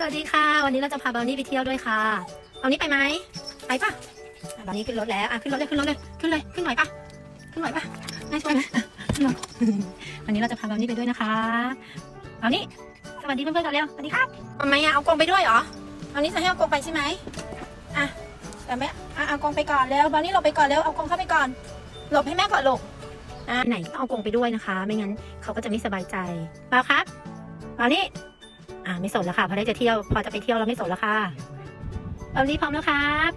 สวัสดีค่ะ วันนี้เราจะพาบาวนี่ไปเที่ยวด้วยค่ะเอานี้ไปไหมไปปะอะบาวนี่ขึ้นรถแล้วอะขึ้นรถเลยขึ้นรถเลยขึ้นเลยขึ้นหน่อยปะขึ้นหน่อยปะนายช่วยไหมอะขึ้นรถวันนี้เราจะพาบาวนี่ไปด้วยนะคะบานี่สวัสดีเพื่อนๆก่อนเร็วสวัสดีครับทำไมอะเอากรงไปด้วยเหรอเอานี้จะให้เอากรงไปใช่ไหมอะแต่ไม่อะเอากรงไปก่อนแล้วบาวนี่หลบไปก่อนแล้วเอากรงเข้าไปก่อนหลบให้แม่ก่อนหลูกอะไหนก็เอากรงไปด้วยนะคะ ไม่งั้นเขาก็จะไม่สบายใจบาวครับบาวนี่ อ่าไม่สนแล้วค่ะพอได้จะเที่ยวพอจะไปเที่ยวเราไม่สนแล้วค่ะเอานี้พร้อมแล้วครับ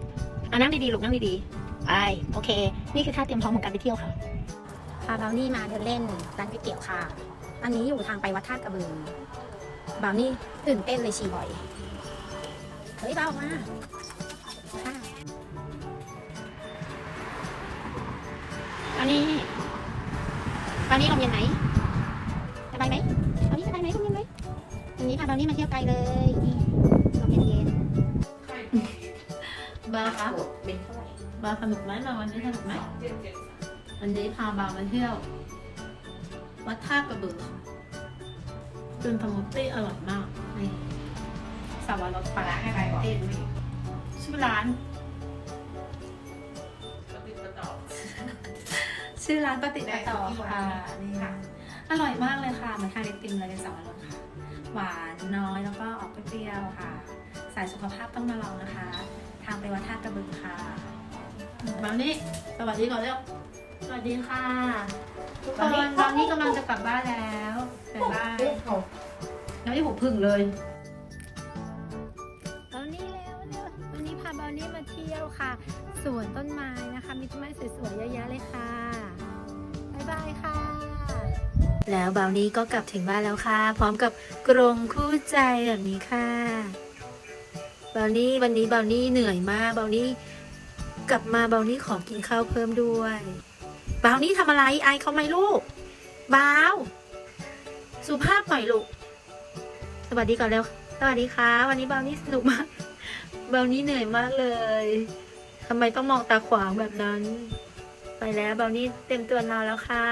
อ่านั่งดีๆลูกนั่งดีๆไปโอเค นี่คือท่าเตรียมพร้อมของการไปเที่ยวค่ะพาบาวนี่มาเดินเล่นร้านก๋วยเตี๋ยวค่ะ อันนี้อยู่ทางไปวัดท่ากระบือบาวนี่ตื่นเต้นเลยฉี่บ่อยเฮ้ยเบามาค่ะอันนี้บาวนี่ลมเย็นไหมสบายไหม วันนี้พาบาวนี่มาเที่ยวไกลเลยนี่ลมเย็นบาครับเป็นเท่าไหร่บาสนุกไหมมาวันนี้สนุกไหมวันนี้พาบามาเที่ยว วัดท่ากระเบือค่ะเป็นสมูทตี้อร่อยมากนี่สวรสปลาร้านอะไรบอกเต้นนี่ชื่อร้านก็ติดกระต่อชื่อร้านปฏิปต่อได้ทุกที่ค่ะวันนี่ค่ะ อร่อยมากเลยค่ะเหมือนทานไอติมเลยเป็นสวรสค่ะ หวานน้อยแล้วก็ออกเปรี้ยวๆค่ะ สายสุขภาพต้องมาลองนะคะ ทางไปวัดท่ากระเบือค่ะบางนี่สวัสดีก่อนเร็วสวัสดีค่ะทุกคนบางนี่กำลังจะกลับบ้านแล้วบ๊ายบายแล้วที่ผมพึ่งเลยๆบาวนี่แล้วเร็ววันนี้พาบาวนี่มาเที่ยวค่ะสวนต้นไม้นะคะ มีต้นไม้สวยๆเยอะแยะเลยค่ะบ๊ายบายค่ะ แล้วบาวนี่ก็กลับถึงบ้านแล้วค่ะ พร้อมกับกรงคู่ใจแบบนี้ค่ะบาวนี่วันนี้บาวนี่เหนื่อยมากบาวนี่กลับมาบาวนี่ขอกินข้าวเพิ่มด้วยบาวนี่ทำอะไรไอเขาไหมลูกบาวสุภาพหน่อยลูกสวัสดีก่อนเร็วสวัสดีค่ะ วันนี้บาวนี่สนุกมากบาวนี่เหนื่อยมากเลยทำไมต้องมองตาขวางแบบนั้น ไปแล้วบาวนี่เต็มตัวนอนแล้วค่ะ